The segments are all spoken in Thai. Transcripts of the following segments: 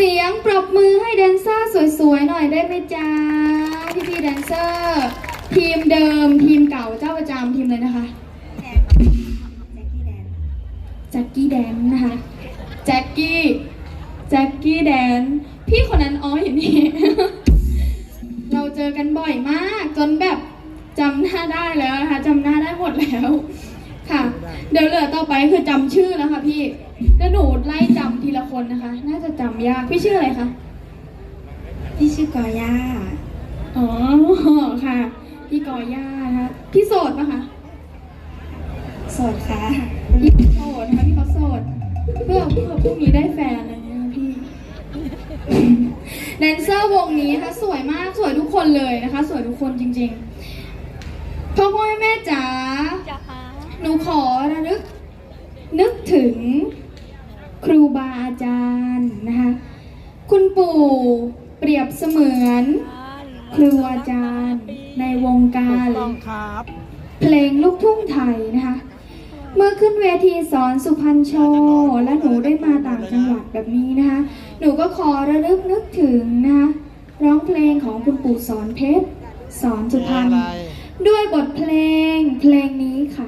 สียงปรบมือให้แดนเซอร์สวยๆหน่อยได้ไหมจ๊ะพี่พี่ๆแดนเซอร์ ทีมเดิมทีมเก่าเจ้าประจำทีมเลยนะคะแจ็คกี้แดนนะคะแจ็คกี้แจ็คกี้แดนพี่คนนั้นอ๋ออย่างนี้ เราเจอกันบ่อยมาก จนแบบจำหน้าได้แล้วนะคะจำหน้าได้หมดแล้ว ค่ะ เดี๋ยวเหลือต่อไปคือจำชื่อแล้วค่ะพี่แล้วหนูไล่จำทีละ คนนะคะ น่าจะจำยาก พี่ชื่ออะไรคะ พี่ชื่อกอย่า อ๋อ ค่ะ พี่กอย่านะคะพี่โสดปะคะ โสดค่ะ พี่โสดนะคะพี่เขาโสด เพื่อเพื่อพรุ่งนี้ได้แฟนอะไรเงี้ยพี่ แดนเซอร์วงนี้นะคะสวยมาก สวยทุกคนเลยนะคะ สวยทุกคนจริงๆ พ่อพ่อแม่แม่จ๋า หนูขอระลึกนึกถึง ครูบาอาจารย์นะคะคุณปู่เปรียบเสมือน ครูอาจารย์ในวงการต้องครับเพลงลูกทุ่งไทยนะคะเมื่อขึ้นเวทีสอนสุพรรณโชว์และหนูได้มาต่างจังหวัดแบบนี้นะคะหนูก็ขอระลึกนึกถึงนะคะร้องเพลงของคุณปู่สอนเพชรสอนสุพรรณอะไรด้วยบทเพลงเพลงนี้ค่ะ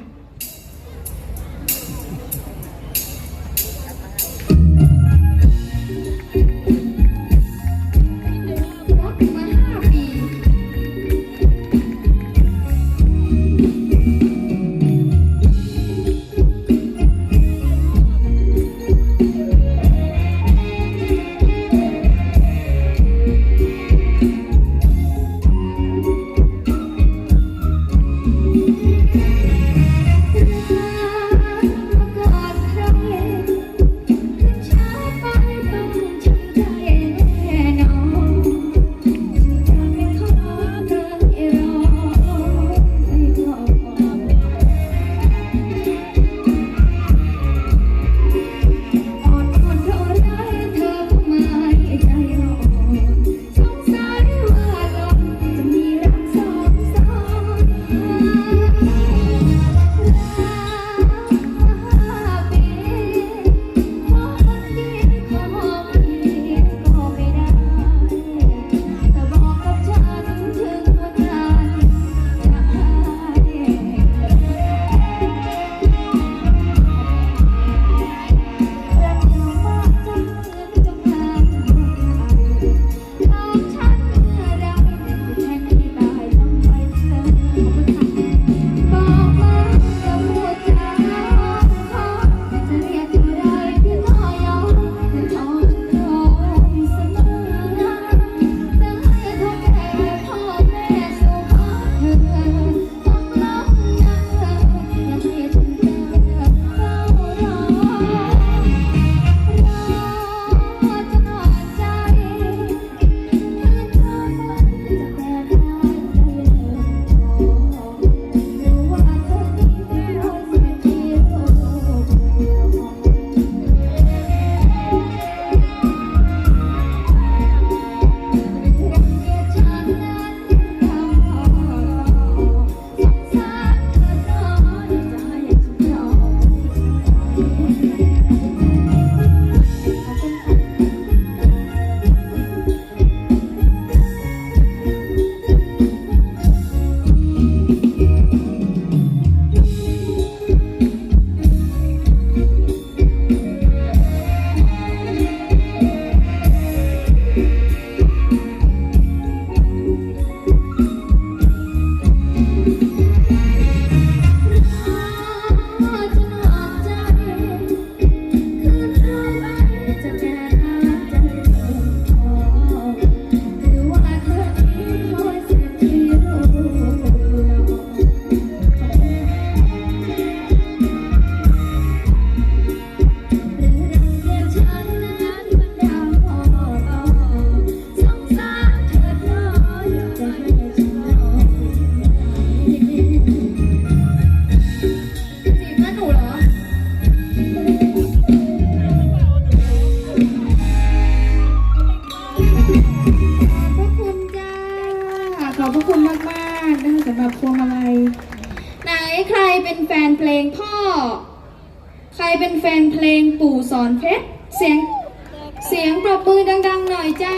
เป็นแฟนเพลงพ่อ ใครเป็นแฟนเพลงปู่สอนเพชร เสียงเสียงปรบมือดัง ๆ หน่อยจ้า